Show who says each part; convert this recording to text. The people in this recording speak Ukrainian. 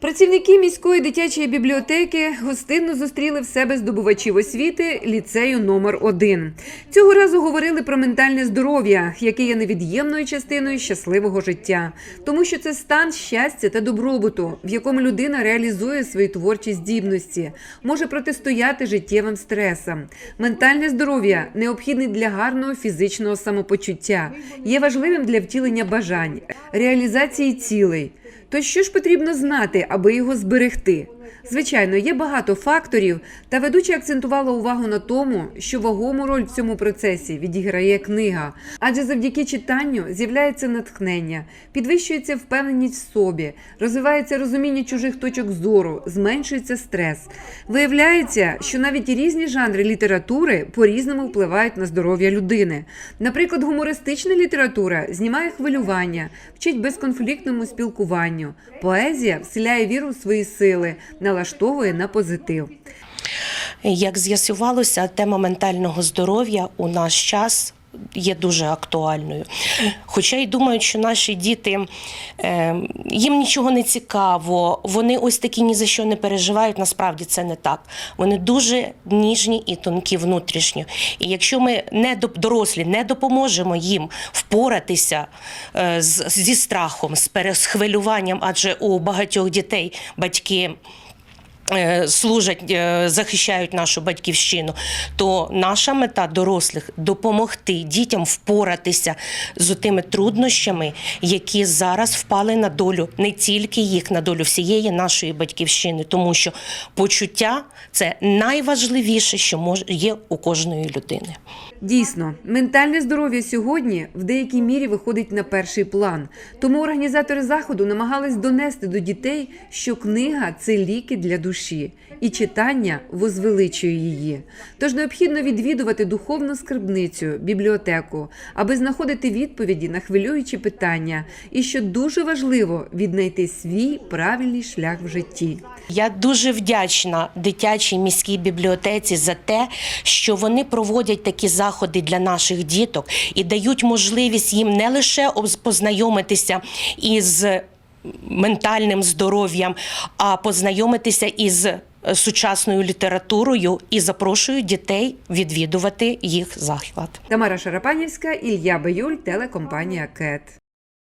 Speaker 1: Працівники міської дитячої бібліотеки гостинно зустріли в себе здобувачів освіти ліцею номер 1 Цього разу говорили про ментальне здоров'я, яке є невід'ємною частиною щасливого життя, тому що це стан щастя та добробуту, в якому людина реалізує свої творчі здібності, може протистояти життєвим стресам. Ментальне здоров'я необхідне для гарного фізичного самопочуття, є важливим для втілення бажань, реалізації цілей. То що ж потрібно знати, аби його зберегти? Звичайно, є багато факторів, та ведуча акцентувала увагу на тому, що вагому роль в цьому процесі відіграє книга, адже завдяки читанню з'являється натхнення, підвищується впевненість в собі, розвивається розуміння чужих точок зору, зменшується стрес. Виявляється, що навіть різні жанри літератури по-різному впливають на здоров'я людини. Наприклад, гумористична література знімає хвилювання, вчить безконфліктному спілкуванню. Поезія вселяє віру в свої сили, налаштовує на позитив.
Speaker 2: Як з'ясувалося, тема ментального здоров'я у наш час. Є дуже актуальною. Хоча й думають, що наші діти е, їм нічого не цікаво, вони ось такі ні за що не переживають. Насправді це не так. Вони дуже ніжні і тонкі внутрішньо. І якщо ми не дорослі не допоможемо їм впоратися е, зі страхом, з пересхвилюванням, адже у багатьох дітей батьки служать, е, захищають нашу батьківщину, то наша мета дорослих допомогти дітям впоратися з тими труднощами, які зараз впали на долю не тільки їх, на долю всієї нашої батьківщини, тому що почуття це найважливіше, що може є у кожної людини.
Speaker 1: Дійсно, ментальне здоров'я сьогодні в деякій мірі виходить на перший план. Тому організатори заходу намагались донести до дітей, що книга це ліки для душі, і читання возвеличує її. Тож необхідно відвідувати духовну скарбницю, бібліотеку, аби знаходити відповіді на хвилюючі питання, і що дуже важливо віднайти свій правильний шлях в житті.
Speaker 2: Я дуже вдячна дитячій міській бібліотеці за те, що вони проводять такі заходи для наших діток і дають можливість їм не лише познайомитися із ментальним здоров'ям, а познайомитися із е, сучасною літературою і запрошую дітей відвідувати їх заклад.
Speaker 1: Тамара Шарапанівська, Ілля Баюль, телекомпанія КЕТ.